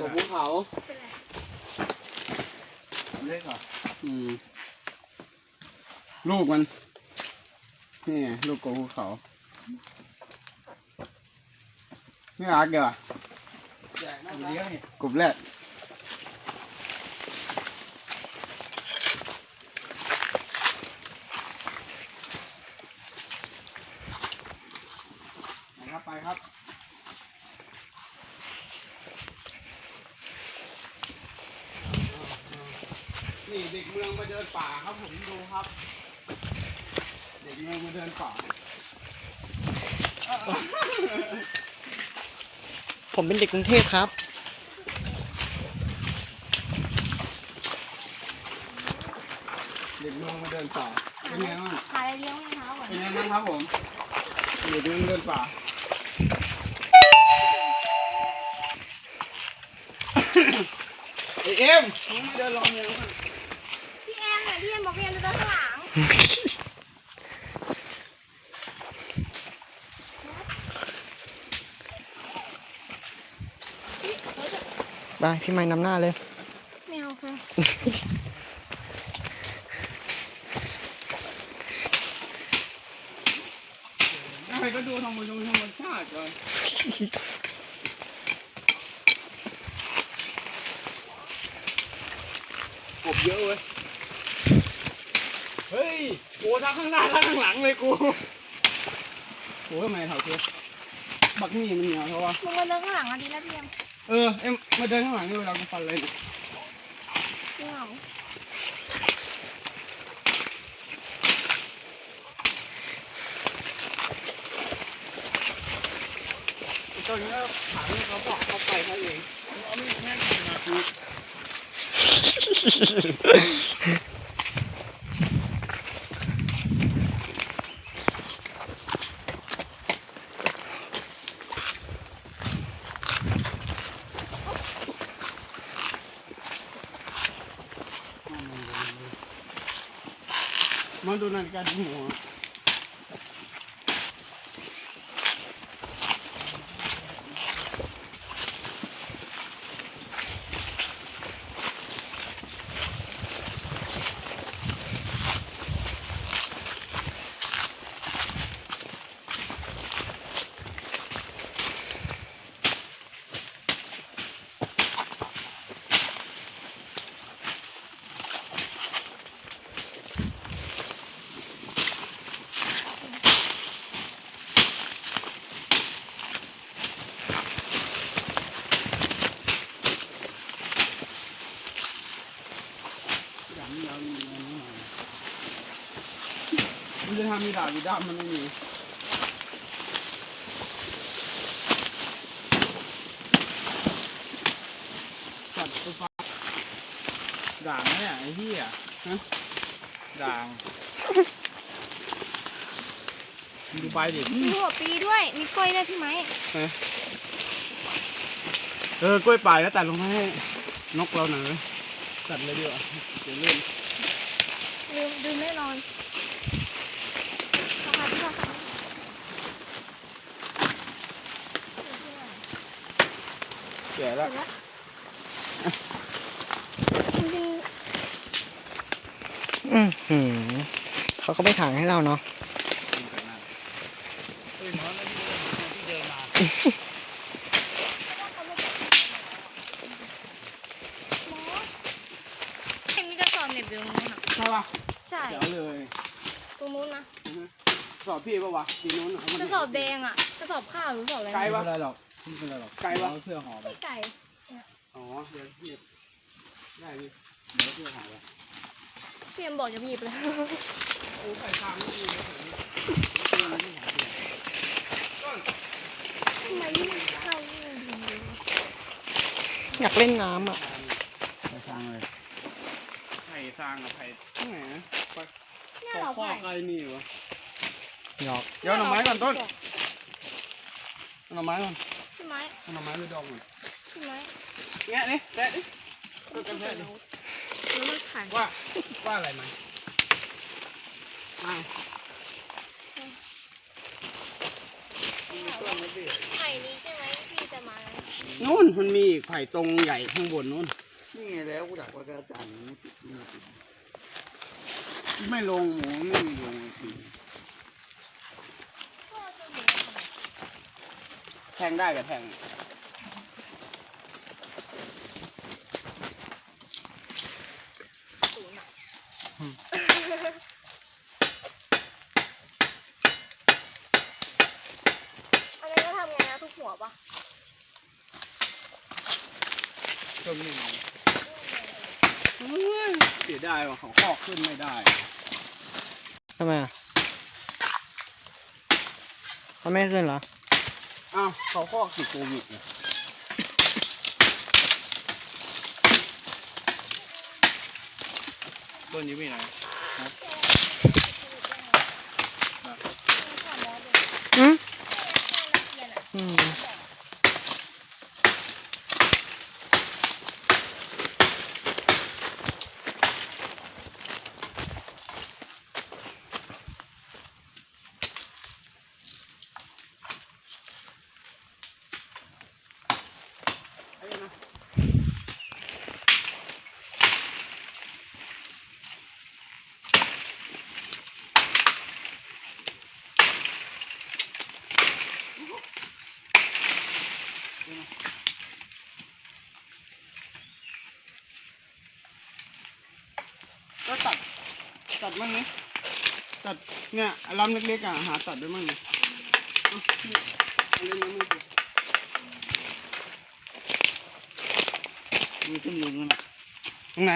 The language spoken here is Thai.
กบภูเขาเป็นไรเล็กเหรออืมลูกมันนี่ไงลูกกบภูเขานี่รักเดี๋ยวอะใหญ่น่าเลี้ยงนี่กบแรก นะครับไปครับ นี่เด็กเมืองมาเดินป่าครับผมดูครับ เด็กเมืองมาเดินป่า ผมเป็นเด็กกรุงเทพครับ เด็กเมืองมาเดินป่า เป็นไงบ้างหาอะไรเลี้ยงรองเท้าก่อนเป็นไงบ้างครับผมเด็กเมืองเดินป่าไอเอ็มมึงไม่เดินรอเมียมั้ง พี่แอมเนี่ยพี่แอมบอกพี่แอมจะเดินข้างหลังไปพี่ไม้นำหน้าเลย ไม่เอาค่ะอะไรก็ดูธรรมชาติธรรมชาติก่อนกบเยอะเว้ย ยโอ้ทั้งข้างหน้าทั้งข้างหลังเลยกูโอ้ทำไมเถ่าเทียบักนี่มันเหนียวเท่าวะมึงมาเดินข้างหลังอะดีแล้วพี่แอมเออเอ็มมาเดินข้างหลังนี่เวลากูฟันเลยเนี่ยไม่เอาตอนนี้ก็ถามให้เขาบอกเขาไปเขาเองเขาไม่แม่งมาคือมาดูนาฬิกาที่หัวอย่างนี้เรามีเงินนี่หน่อยมัน จะทำมีดาบมีด้ามมันไม่มีจัดตัวฟ้าด่างเนี่ยไอ้เหี้ยฮะด่างดูใบดิมีหัวปีด้วย มีกล้วยด้วยพี่ไหมเออกล้วยป่ายแล้วตัดลงมาให้นกเราหน่อยไหมตัดเลยดีกว่าเดี๋ยวเล่นลืมลืมแน่นอนราคาที่ราคา แก่เสแล้ร็วจแล้วจริงอือหือเขาก็ไม่ถ่ายให้เราเนาะๆหมอเห็นมีกระสอบเหน็บอยู่ตรงนู้นอะใช่ป่ะใช่เดี๋ยวเลยตรงนู้นนะอือฮึสอบพี่ป่ะวะทีนู้นน่ะกระสอบแดงอะ กระสอบข้าวหรือกระสอบอะไรไกลนะปะไม่เป็นไรหรอก ไม่เป็นไรหรอกไกลปะเอาเสื้อห่อไปไม่ไก่อ๋อเดี๋ยวพี่ได้พี่เดี๋ยวพี่หายไปพี่เอ็มบอกจะมีบแล้วโอ้ใส่ทางไม่ดีเลยทำไมไม่เข้านี่ดีเลยอยากเล่นน้ำอะ ไปทางเลยไผ่ทางกับไผ่ที่ไหนนะไปเนี่ยข้อเราข้อไผ่ไกลนี่วะหยอกเดี๋ยวหน่อไม้ก่อนต้นหน่อไม้ก่อนพี่ ไม้หน่อไม้หรือดองก่อนพี่ไม้แงะนี่แตะดิต้นกันแทะดิแล้วมันขายว่าว่าอะไรไหมอ้าวไม่เอาไผ่นี้ใช่ไหมที่จะมานู่นมันมีอีกไผ่ตรงใหญ่ข้างบนนู่น นี่ไงแล้วกูดักไว้กับอาจารย์ไม่ติดไม่ติดไม่ลงหมูไม่มีลงจริง พ่อจะหมู แทงได้กับแทงศูนย์อะอันนี้ก็ทำไงนะทุกหัวปะจนหนึ่งเฮ้ยเสียดายว่ะเขาคอกขึ้นไม่ได้ทำไมอะเขาไม่ขึ้นเหรอ อ้าวเขาคอติดโควิดเนี่ยต้นนี้ไม่ไหนอืมอืม ตัดมั่งนี่ตัดเนี่ยลำเล็กๆอะหาตัดได้มั่งนี่เอานี่เอาเล่นๆมั่งสิมีขึ้นลงแล้วตรงไหน